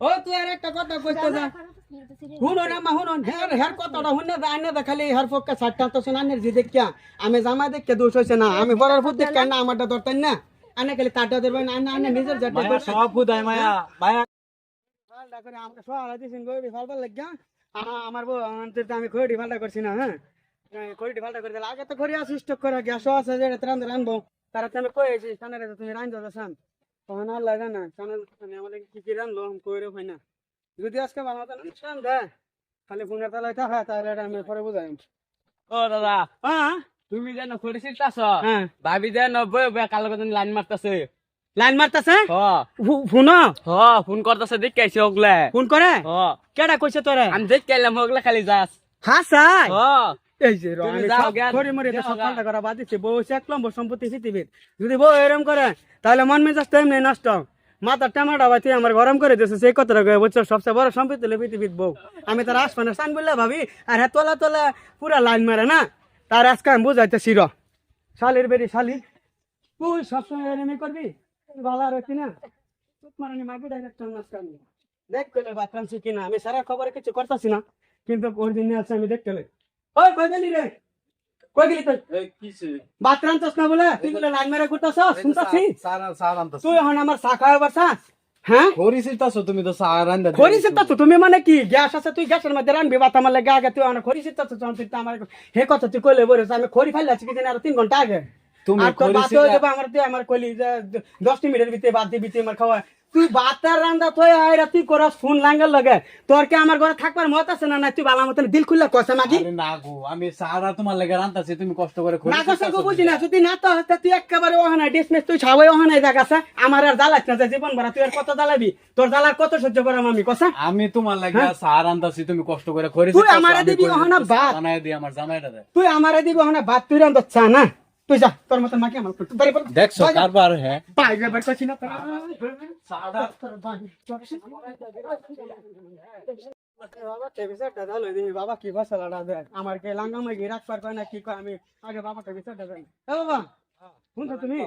ও তুই আর একটা কথা কইতে যা। শুনুন আমা শুনুন হের হের কথাটা শুনে যা আনে খালি হের পক্ষে ছাড়টা তো শুনানের জি দেখিয়া। আমি জামা দেখে দোষ হইছে না আমি বড়ার ফুট দেখে না আমারটা ধরতেন না? আনে খালি কাটা ধরবেন আনে আনে নিজের মায়া সব মায়া। মায়া। ফালটা করে আমাকে সহারা দিছেন গড়ি ফালবার লাগিয়া। আমার বউ আনতে আমি খড়ি ফালটা করছি না হ্যাঁ? খড়ি ফালটা করে দিলে আগে তো খড়ি আছে করে গ্যাস আছে যেটা রান্ধ রান্ধবো তারা তুমি কয়েছি সানের তুমি রান্ধ যাচ্ছেন তখন লাগে না সানের আমাদের কি কি রান্ধলো কইরে হয় না যদি আজকে বানাতে না রান্ধে খালি ফোনের তালাই থাকা তাহলে আমি পরে বুঝাই। ও দাদা হ্যাঁ তুমি যেন করেছিস তাস হ্যাঁ। ভাবি যেন বয়ে বয়ে কালো লাইন মারতাছে। লাইন মারতাছে? ফোন? হ ফোন করতেছে দেখে আইছি ওগলে। ফোন করে? হ। কেডা কইছে তোরে? আমি দেখে এলাম ওগলে খালি যাস। হ্যাঁ স্যার হ। এই যে মরি সব। পাল্টা করা বাদ দিচ্ছি বউ এক সম্পত্তি পৃথিবীর। যদি বউ এরম করে তাহলে মন মেজাজ তো এমনি নষ্ট। মাথার টামাটা বাতি আমার গরম করে দিয়েছে সেই কথাটা কয়ে বুঝছ সবচেয়ে বড় সম্পত্তি হলো পৃথিবীর বউ। আমি তার আসমানে স্থান বললে ভাবি আর হ্যাঁ তোলা তোলা পুরা লাইন মারে না? তার আজকে আমি বুঝাইতেছি র শালির বেরি শালি। তুই সবসময় এরমই করবি? ভালো আর না? মারানি মাগি ডাইরেক্ট মাঝখানে। দেখ পেলে বাথরাম শিখি না আমি সারা খবরে কিছু করতেছি না। কিন্তু দিনে আছে আমি দেখতে ওই কই গেলি রে? কই গেলি তুই? বাথরাম চাস না বলে? তুই বলে লাইন মেরে ঘুরতাছ শুনতাছি? তুই এখন আমার শাখা হয়ে বসা? হ্যাঁ? তুমি তো সারান্দা খড়ি সিদ্ধ তুমি মানে কি? গ্যাস আছে তুই গ্যাসের মধ্যে রানবি বাত আমার লাগে আগে তুই আমার খড়ি সিদ্ধ তুই তো আমার হে কথা তুই কইলে বলে আমি খড়ি ফাইলে আছি কিছু আর তিন ঘণ্টা আগে। তুমি খড়ি বাত আমার তুই আমার কইলি যে দশ মিনিটের ভিতরে বাদ দিবি তুই আমার খাওয়া তুই বাতার রান্দা তুই আইরা তুই করস ফোন লাঙ্গের লগে। তোর কি আমার ঘরে থাকবার মত আছে না না তুই বালা মতন দিল খুললে কসে মাগি। আরে না গো আমি সারা তোমার লাগে রান্তাছি তুমি কষ্ট করে খড়ি না কসে গো বুঝি না যদি না তো হতে তুই একেবারে ওহানায় ডিসমিস তুই ছাওয়াই ওহানায় জাগাছে আমার আর জ্বালাস না জীবন ভরা তুই আর কত জ্বালাবি? তোর জ্বালার কত সহ্য করাম আমি কসা? আমি তোমার লাগে সার আনতাছি তুমি কষ্ট করে খড়ি তুই আমারে দিবি ওখানে ভাত। বানায় দি আমার জামাইটা দে। তুই আমারে দিবি ওখানে ভাত তুই রান্ধ চা না? তুই যা তোর মতন মাকে আমার বাড়ি পর দেখছ কারবার হ্যাঁ। পাইবে বের করছি না তোরা। বাবা টেবিসেটটা দাও দিবি? বাবা কি বসালাটা দেখ। আমার কে লাঙ্গামে গিয়ে রাখবার কয় না কি কয়? আমি আগে বাবা টেবিসেটটা দেন এ বাবা শুনছো তুমি?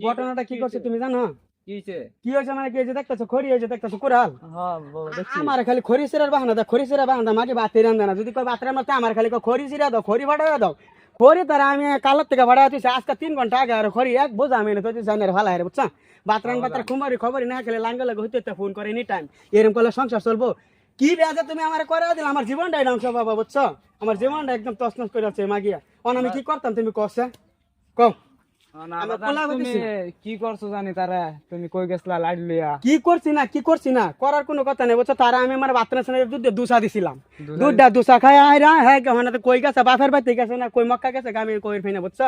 ঘটনাটা কি করছে তুমি জানো? কিছে কি হয়েছে মানে কি এই যে দেখতেছো খড়ি হয়েছে দেখতেছো কুড়াল। হ্যাঁ দেখছি। আমার খালি খড়ি সিরার বাহানা দাও খড়ি সিরা বাহানা মাকে বাতি রান্ধে না। যদি কই বাতরে মারতে আমার খালি কয় খড়ি সিরা দাও খড়ি ভাড়া দাও। খড়ি তারা আমি কালার থেকে ভাড়া দিচ্ছি আজকে তিন ঘণ্টা আগে আর খড়ি এক বোঝা আমি তো জানের ভালো হয় বুঝছা বাতরান বাতরা খুমারি খবরই না খেলে লাঙ্গে লাগে হইতে ফোন করে এনি টাইম এরকম করলে সংসার চলবো কি বেজে তুমি আমার করে দিলে আমার জীবনটাই ধ্বংস বাবা বুঝছ আমার জীবনটা একদম তসনস করে আছে মাগিয়া অন আমি কি করতাম তুমি কষে কও কি করছ জানি তারা? তুমি কই গেছলা লাইট লিয়া কি করছি না কি করছি না করার কোনো কথা নেই। বুঝছ তারা আমি আমার সামনে দুধ দুসা দিছিলাম। দুধটা দুসা খাই আয় রা হ্যাঁ মানে তো কই গেছে বাপের বাড়িতে গেছে না কই মক্কা গেছে আমি কই ফেনা বুঝছ?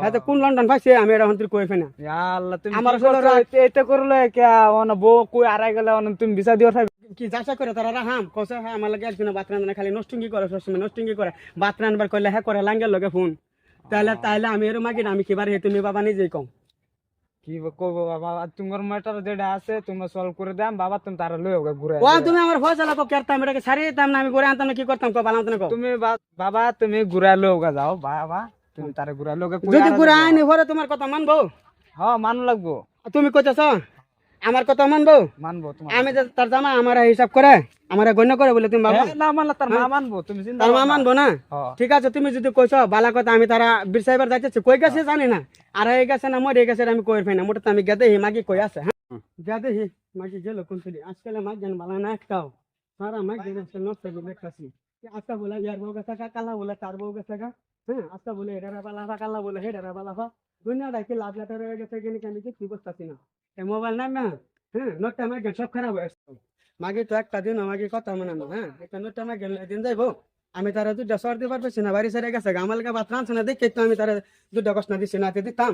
হ্যাঁ তো কোন লন্ডন পাইছে আমি এটা হন্তির কই ফেনা। আল্লাহ তুমি আমার এটা করলে কে অন বউ কই আড়াই গেলে অন তুমি বিচা দিও কি যাচা করে তারা রাহাম কসে হ্যাঁ আমার লাগে একজন বাতরান না খালি নষ্টুঙ্গি করে সবসময় নষ্টুঙ্গি করে? বাতরান বার করলে হ্যাঁ করে লাঙ্গের লগে ফোন। তাহলে তাহলে আমি এর মাগি আমি কিবার হে তুমি বাবা নিজেই কম কি করব বাবা আর তোমার ম্যাটার যেটা আছে তোমরা সলভ করে দাম বাবা তুমি তারা লই হোক ঘুরে ও তুমি আমার ফসলা কো কেরতাম এটাকে সারিয়ে দিতাম না আমি করে আনতাম না কি করতাম কো বালাম তুমি বাবা তুমি ঘুরা লোক যাও বাবা তুমি তারা ঘুরা লোক যদি ঘুরে আইনি ভরে তোমার কথা মানবো? হ্যাঁ মানো লাগবো তুমি কইতেছ? আমার কথা মানবো? মানবো আমি তার জামা আমার হিসাব করে আমার গণ্য করে বলে তুমি বাবা হ্যাঁ, না মানলে তার মা মানবো তুমি তার মা মানবো না? হ্যাঁ। ঠিক আছে তুমি যদি কইছো বালা কথা আমি তারা বিরসাইবার যাইতেছি কই গেছে জানি না। আর হয়ে গেছে না মরে গেছে আমি কই ফেনা মোটা আমি গেদে হি মাগি কই আছে হ্যাঁ? গেদে হি মাগি গেল কোন তুলি আজকাল মাগ জান বালা না একটাও। সারা মাগ জান আসলে নষ্ট করে দেখতাছি আজকা বলে ইয়ার বউ গেছে কালা বলে তার বউ গেছে হ্যাঁ? আজকা বলে এডারা বালা ফা কালা বলে হেডারা বালা ফা দুনিয়াটা কি লাভ লাটার হয়ে গেছে কিনে আমি কি বুঝতাছি না? এই মোবাইল নাম না হ্যাঁ নোটটা মাগ সব খারাপ হয়ে মাগি তো একটা দিন মাগি কথা মনে না হ্যাঁ একটা নোটটা মাগ দিন যাইবো। আমি তারা দুটা সর দিবার পারছি না, বাড়ি সারে গেছে গামালকে বাত রাঁধছে না, দেখে তো আমি তারা দুটা কষ্ট দিচ্ছি না দিতাম।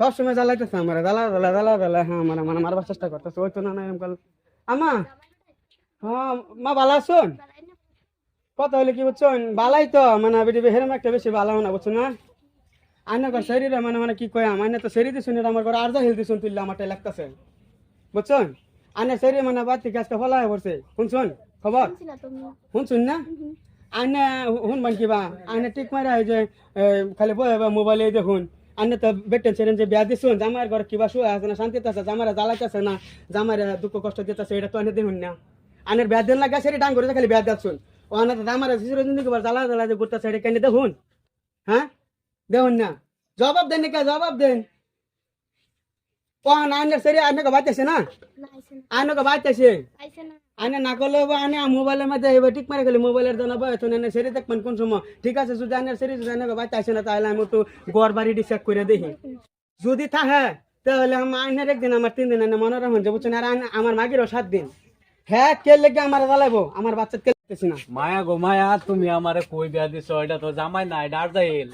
সব সময় জ্বালাইতেছে আমার, জ্বালা জ্বালা জ্বালা জ্বালা হ্যাঁ মানে মানে মারবার চেষ্টা করতেছে, ওই তো না না, এরকম করলে। আমা হ্যাঁ মা, ভালো আছুন? কথা হইলে কি বুঝছেন? বালাই তো মানে বেটি হেরম একটা বেশি ভালো না, বুঝছ না? আইনে কর শরীরে মানে মানে কি কয় আইনে তো শরীর এটা আমার ঘরে আর যা হিল দিছুন তুললে আমারটা লাগতেছে। বুঝছেন? আইনে শরীর মানে বাদ থেকে আজকে ফলা হয়ে পড়ছে। শুনছুন? খবর? শুনছুন না? আইনে শুনবান কিবা আইনে টিক মারা হয় যে খালি বয়ে মোবাইলে দেখুন। আনে তো বেটেন ছেড়েন যে বিয়া দিছুন জামাইয়ের ঘরে কিবা শুয়ে আছে না শান্তিতে আছে জামাইরা জ্বালাইতেছে না জামাইরা দুঃখ কষ্ট দিতেছে এটা তো আনে দেখুন না। আনের বিয়া দিন লাগে সেটা ডাং করে খালি বিয়া দিচ্ছুন ও আনে তো জামাইরা শিশুর বার জ্বালা জ্বালা যে ঘুরতেছে এটা কেন দেখুন? হ্যাঁ? দেখুন না। জবাব দেন কে জবাব দেন। ও আনের সেরি আনে বাইতেছে না? আনে বাইতেছে। আনে না করলে আনে মোবাইলের মধ্যে এবার ঠিক মারে গেলে, মোবাইলের জন্য বয়স এনে সেরি দেখবেন কোন সময়। ঠিক আছে, যদি আনের সেরি, যদি আনে বাইতে আসে না, তাহলে আমি একটু গড় বাড়ি চেক করে দেখি। যদি থাকে, তাহলে আমার আইনের একদিন, আমার তিন দিন এনে মনে রাখুন যে বুঝছেন? আর আমার মাগিরও সাত দিন হ্যাঁ কে লেগে আমার জ্বালাবো আমার বাচ্চা মায়া গো মায়া, তুমি আমারে কই বিয়া দিছ? এটা তো জামাই নাই ডার যাইল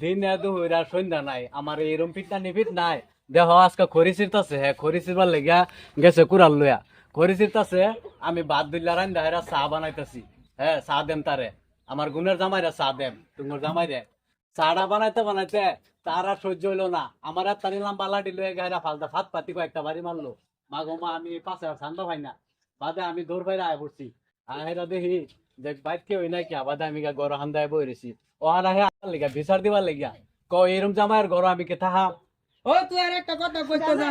দিন দুহরা সন্ধ্যা নাই, আমার এরম পিঠা নিপিট নাই। দেহ আজকে খড়ি চিরতাছে হ্যাঁ খড়ি চিরবার লেগিয়া গেছে কুড়াল লইয়া। খড়ি চিরতাছে আমি বাদ দিল্লা রান দাহেরা চা বানাইতাছি। হ্যাঁ চা দেম তারে। আমার গুণের জামাইরা চা দেম, তোমার জামাই দে চাটা বানাইতে বানাইতে তার সহ্য হইল না। আমার আর তানি লাম্বা লাডি লয়ে গায়রা ফালতা ফাত পাতি কয়েকটা বাড়ি মারলো। মা গো মা, আমি পাশে ঠান্ডা পাই না। বাদে আমি দৌড় বাইরে আয় পড়ছি। আহেরা দেখি দেখ বাইর কেউ নাই কি আবাদে আমি গা গরম হান্দায় বই রেছি ও আর আহে আসার লেগা বিচার দিবার লেগা ক এরম জামাইয়ের গরম আমি কে থাহা ও তুই আর একটা কথা কইতে যা।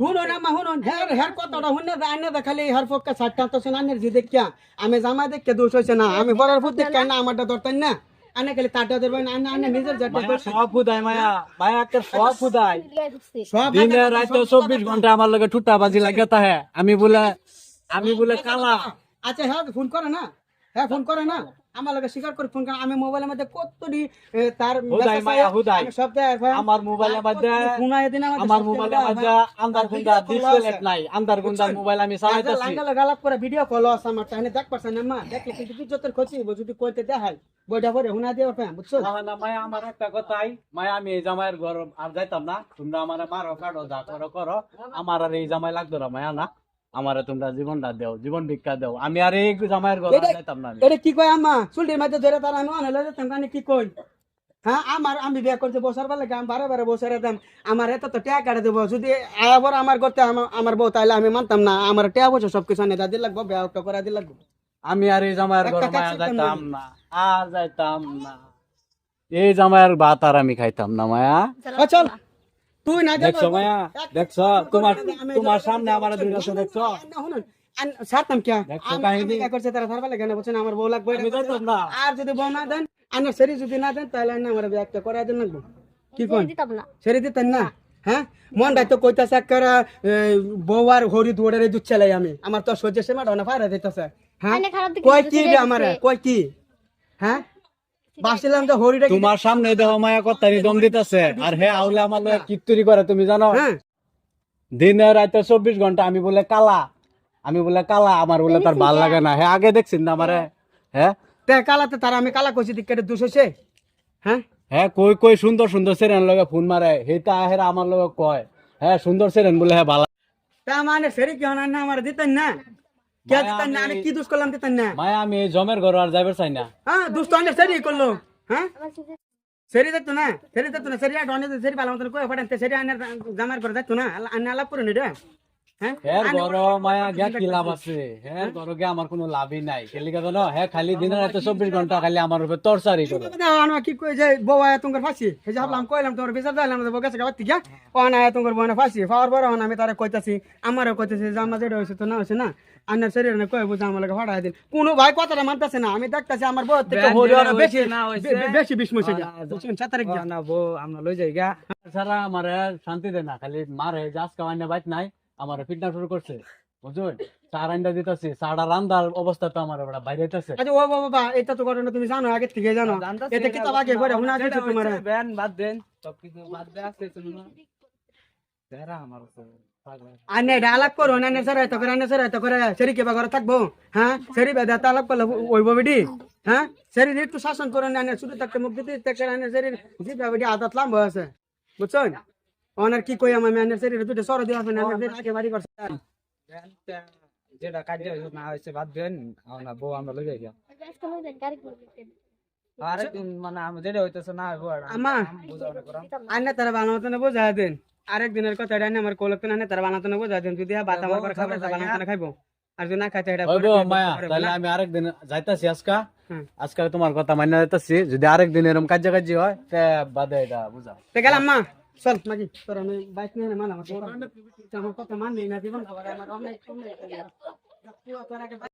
শুনুন আমা শুনুন হের হের কথাটা শুনে দা আনে দা খালি হের ফক্কা সাতটা তো শুনে আনের জি দেখিয়া। আমি জামা দেখকে দোষ হইছে না আমি বড়ার ফুট দেখে না আমারটা ধরতেন না। আনে খালি তাটা দেবেন আনে আনে নিজের মায়া সব খুদাই মায়া। মায়া একটা সব খুদাই সব দিনে রাতে চব্বিশ ঘণ্টা আমার লগে ঠুটা বাজি লাগে তাহে। আমি বলে আমি বলে কালা। আচ্ছা হ্যাঁ ফোন করে না। হ্যাঁ ফোন করে না। আমার লগে স্বীকার করে ফোন করে। আমি মোবাইলের মধ্যে কতটি তার সব। আমার মোবাইলের মধ্যে ফোন দিন আমার মোবাইলের মধ্যে। আন্দার গুন্ডা ডিসপ্লে। নাই। আন্দার গুন্ডার মোবাইল আমি চালাইতাছি। লাগালে গালাপ করে ভিডিও কল আছে আমার। তাহলে দেখ পারছেন না মা। দেখলে কিন্তু ইজ্জতের ক্ষতি হইব যদি কইতে দেখাই বইটা পরে হুনা দিয়ে পাই বুঝছ না, না, মায়া আমার একটা কথাই মায়া আমি এই জামাইয়ের ঘর আর যাইতাম না। তোমরা আমার মারো কাটো যা করো করো। আমার আর এই জামাই লাগতো না মায়া না? আমারে তোমরা জীবনটা দেও জীবন ভিক্ষা দেও। আমি আর এই জামাইয়ের এটা- যাইতাম না এটা কি কয় আম্মা? চুলটির মধ্যে ধরে তার আমি অনেক যেতাম কানে কি কই হ্যাঁ আমার আমি বিয়ে করতে বছর বেলা আমি বারে বারে বছর দাম। আমার এত তো ট্যাগ কাটে দেবো যদি আবার আমার করতে আমার- বউ তাইলে আমি মানতাম না আমার ট্যাগ বছর সব কিছু আনে দাদি লাগবো বিয়া একটা করে দিল লাগবো। আমি আর এই জামাইয়ের কাজ যাইতাম না আর যাইতাম না। এই জামাইয়ের ভাত আর আমি খাইতাম না মায়া। চল। তুই না দেখছ মায়া দেখছ? তোমার তোমার সামনে আমার দুই বছর দেখছ? সারতাম কে দেখছ আমি কাহিনী? বিয়ে করছে তারা ধরবা লাগে না? বলছেন আমার বউ লাগবে আমি যাইতাম না। আর যদি বউ না দেন আনার সেরি যদি না দেন তাহলে না আমার বিয়ে একটা করে দিন লাগবো। কি কোন? সেরে দিতেন না? হ্যাঁ? মন তো কইতাছে একবারে বউ আর হরি দুয়ারে দুধ চালাই আমি। আমার তো সহ্য সে না ফায়দা দিতেছে। হ্যাঁ? কিছু কি আমারে? দিছে। কি? হ্যাঁ? বাসিলাম তো হরিটা কি তোমার সামনে দেখো মায়া কত্তারি দম দিতেছে। আর হে আউলে আমার লগে কিত্তুরি করে তুমি জানো? হ্যাঁ। দিনে রাতে চব্বিশ ঘণ্টা আমি বলে কালা। আমি বলে কালা আমার বলে তার ভালো লাগে না। হ্যাঁ আগে দেখছেন না আমারে? হ্যাঁ তে কালাতে তার আমি কালা কইছি দিকে দুষ হইছে? হ্যাঁ? হ্যাঁ কই কই সুন্দর সুন্দর সেরেন লগে ফোন মারে। হেটা হেরা আমার লগে কয়। হ্যাঁ সুন্দর সেরেন বলে হ্যাঁ ভালো তা মানে সেরি কি হন না আমার দিতেন না? কে দিতেন না আমি আমি- কি দুষ করলাম দিতেন না মায়া আমি এই জমের ঘর আর যাইবার চাই না। হ্যাঁ দুষ্ট অনেক সেরি করল। হ্যাঁ? সেরি দেখতো না সেরি দেখতো না সেরি আর অনেক সেরি ভালো মতন কই ফাটান সেরি আনার জামার করে দেখতো না আন্না আলাপ করে নি হ্যাঁ হ্যাঁ? ঘর মায়া গিয়া কি লাভ আছে। হ্যাঁ গিয়া আমার কোনো লাভই নাই। হ্যাঁ খালি দিনে রাতে চব্বিশ ঘণ্টা খালি আমার উপরে টর্চারই করে। আনা কি কই যে বউ আয়া তোমার ফাঁসি? এই যে ভাবলাম কইলাম তোমার বিচার দিলাম বউ গেছে গাবাতি গিয়া। ও আয়া তোমার বউ ফাঁসি। পাওয়ার পর আমি তারে কইতাছি আমারও কইতাছি যে আমার যেটা হয়েছে তো না হয়েছে না। আন্নার শরীর না কই বুঝা আমার ফাড়া দিন। কোনো ভাই কথাটা মানতাছে না। আমি দেখতাছি আমার বউ থেকে বেশি বেশি বুঝছেন? সাতারে না বউ আমরা লই যাই গা। সারা আমার শান্তি দেয় না খালি মারে কামাইনা বাইত নাই। আমার ফিটনা শুরু করছে বুঝুন চার আন্ডা দিতেছি রান্দার অবস্থা তো আমার বাইরে হইতাছে আচ্ছা ও বাবা এটা তো ঘটনা তুমি জানো আগে থেকে জানো। এটা কি তো আগে করে হুনা দিছে তোমার। ব্যান বাদ দেন। সবকিছু বাদ দে শুনুন না? যারা আমার আনে আলাপ করো না নে সরাই তো করে নে সরাই তো করে সেরি কে ঘরে থাকব? হ্যাঁ? সেরি বেদা তো আলাপ করলে ওইব বেডি হ্যাঁ? সেরি একটু শাসন করে না শুধু থাকতে মুখ দিতে থাকতে আনে সেরি জিবা বেডি আদাত লাম আছে বুঝছেন? ওনার কি কই আমার ম্যানেজার এর দুটো সর দিও আপনি ম্যানেজার বাড়ি করছে যেটা কাজ না হয়েছে বাদ দেন না বউ আমরা লই যাই। আরে আচ্ছা। তুমি মানে আমি যেটা হইতেছে না হইবো আমা আন্না তারা বানাতে না বোঝা দেন। আরেক দিনের কথা এটা আমার কোলক না তারা বানাতে না বোঝা দেন। যদি হ্যাঁ, বাত আমার করে খাবার বানাতে না খাইবো। আর যদি না খাইতে এটা মায়া তাহলে আমি আরেক দিন যাইতাছি আজকা। হ্যাঁ। আজকাল তোমার কথা মান্য যাইতাছি যদি আরেক দিন এরকম কাজ কাজ হয় তে বাদে এটা বুঝা তে গেলাম মা। চল নাকি তোর আমি বাইক নিয়ে মান আমার আমার কথা মানলি না জীবন খাবার আমার অনেক